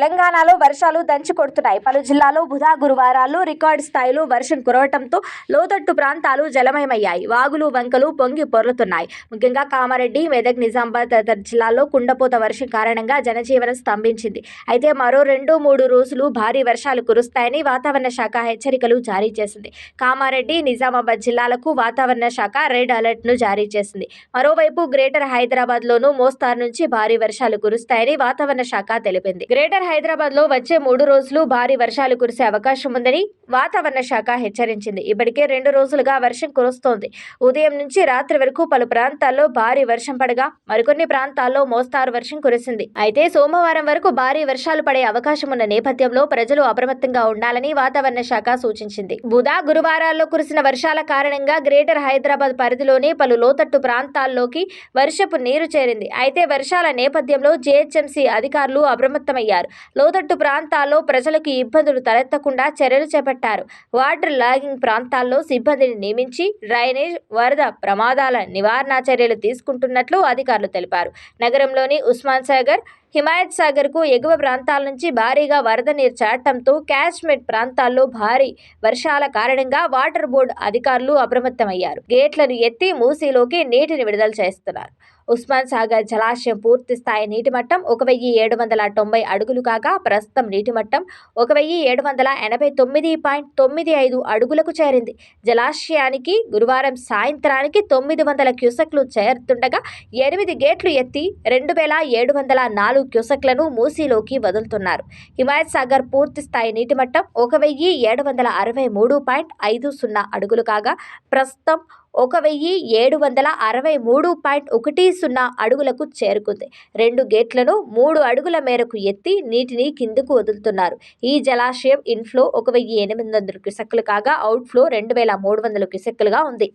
తెలంగాణలో వర్షాలు దంచి కొడుతున్నాయి. పలు జిల్లాల్లో బుధ గురువారాల్లో రికార్డు స్థాయిలో వర్షం కురవటంతో లోతట్టు ప్రాంతాలు జలమయమయ్యాయి. వాగులు వంకలు పొంగి పొర్లుతున్నాయి. ముఖ్యంగా కామారెడ్డి మెదక్ నిజామాబాద్ తదితర జిల్లాల్లో కుండపోత వర్షం కారణంగా జనజీవనం స్తంభించింది. అయితే మరో రెండు మూడు రోజులు భారీ వర్షాలు కురుస్తాయని వాతావరణ శాఖ హెచ్చరికలు జారీ చేసింది. కామారెడ్డి నిజామాబాద్ జిల్లాలకు వాతావరణ శాఖ రెడ్ అలర్ట్ను జారీ చేసింది. మరోవైపు గ్రేటర్ హైదరాబాద్లోనూ మోస్తారు నుంచి భారీ వర్షాలు కురుస్తాయని వాతావరణ శాఖ తెలిపింది. గ్రేటర్ హైదరాబాద్లో వచ్చే మూడు రోజులు భారీ వర్షాలు కురిసే అవకాశం ఉందని వాతావరణ శాఖ హెచ్చరించింది. ఇప్పటికే రెండు రోజులుగా వర్షం కురుస్తోంది. ఉదయం నుంచి రాత్రి వరకు పలు ప్రాంతాల్లో భారీ వర్షం పడగా మరికొన్ని ప్రాంతాల్లో మోస్తారు వర్షం కురిసింది. అయితే సోమవారం వరకు భారీ వర్షాలు పడే అవకాశం ఉన్న నేపథ్యంలో ప్రజలు అప్రమత్తంగా ఉండాలని వాతావరణ శాఖ సూచించింది. బుధ గురువారాల్లో కురిసిన వర్షాల కారణంగా గ్రేటర్ హైదరాబాద్ పరిధిలోని పలు లోతట్టు ప్రాంతాల్లోకి వర్షపు నీరు చేరింది. అయితే వర్షాల నేపథ్యంలో జేహెచ్ఎంసీ అధికారులు అప్రమత్తమయ్యారు. లోతట్టు ప్రాంతాల్లో ప్రజలకు ఇబ్బందులు తలెత్తకుండా చర్యలు చేపట్టారు. వాటర్ లాగింగ్ ప్రాంతాల్లో సిబ్బందిని నియమించి డ్రైనేజ్ వరద ప్రమాదాల నివారణ చర్యలు తీసుకుంటున్నట్లు అధికారులు తెలిపారు. నగరంలోని ఉస్మాన్ సాగర్ హిమాయత్ సాగర్కు ఎగువ ప్రాంతాల నుంచి భారీగా వరద నీరు చేరటంతో క్యాచ్మెంట్ ప్రాంతాల్లో భారీ వర్షాల కారణంగా వాటర్ బోర్డు అధికారులు అప్రమత్తమయ్యారు. గేట్లను ఎత్తి మూసీలోకి నీటిని విడుదల చేస్తున్నారు. ఉస్మాన్ సాగర్ జలాశయం పూర్తి స్థాయి నీటి మట్టం ఒక వెయ్యి ఏడు వందల తొంభై అడుగులు కాగా ప్రస్తుతం నీటి మట్టం ఒక వెయ్యి ఏడు వందల ఎనభై తొమ్మిది పాయింట్ తొమ్మిది ఐదు అడుగులకు చేరింది. జలాశయానికి గురువారం సాయంత్రానికి తొమ్మిది వందల క్యూసెక్లు చేరుతుండగా ఎనిమిది గేట్లు ఎత్తి రెండు వేల ఏడు వందల నాలుగు క్యూసెక్లను మూసీలోకి వదులుతున్నారు. హిమాయత్ సాగర్ పూర్తి స్థాయి నీటి మట్టం ఒక వెయ్యి ఏడు వందల అరవై మూడు పాయింట్ ఐదు సున్నా అడుగులు కాగా ప్రస్తుతం ఒక వెయ్యి ఏడు వందల అరవై మూడు పాయింట్ ఒకటి సున్నా అడుగులకు చేరుకుంది. రెండు గేట్లను మూడు అడుగుల మేరకు ఎత్తి నీటిని కిందకు వదులుతున్నారు. ఈ జలాశయం ఇన్ఫ్లో ఒక వెయ్యి ఎనిమిది వందల క్యూసెక్కులు కాగా అవుట్ఫ్లో రెండు వేల మూడు వందల క్యూసెక్కులుగా ఉంది.